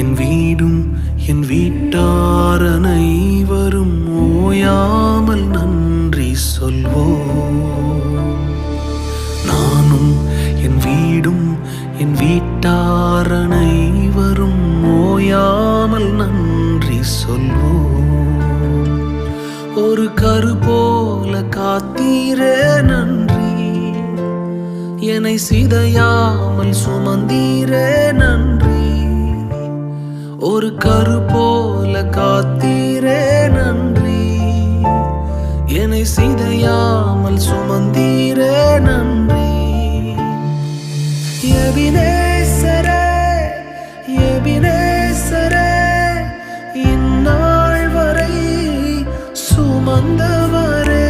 என் வீடும் என் வீட்டார் அனைவரும் ஓயாமல் நன்றி சொல்வோம். நானும் என் வீடும் என் வீட்டார் அனைவரும் ஓயாமல் நன்றி சொல்வோம். ஒரு கரு போல காத்தீரே நன்றி. என்னை சிதையாமல் சுமந்தீரே நன்றி. ஒரு கரு போல காத்தீரே நன்றி. என்னை சிதையாமல் சுமந்தீரே நன்றி. எபினேசரே எபினேசரே இந்நாள் வரை சுமந்தவரே.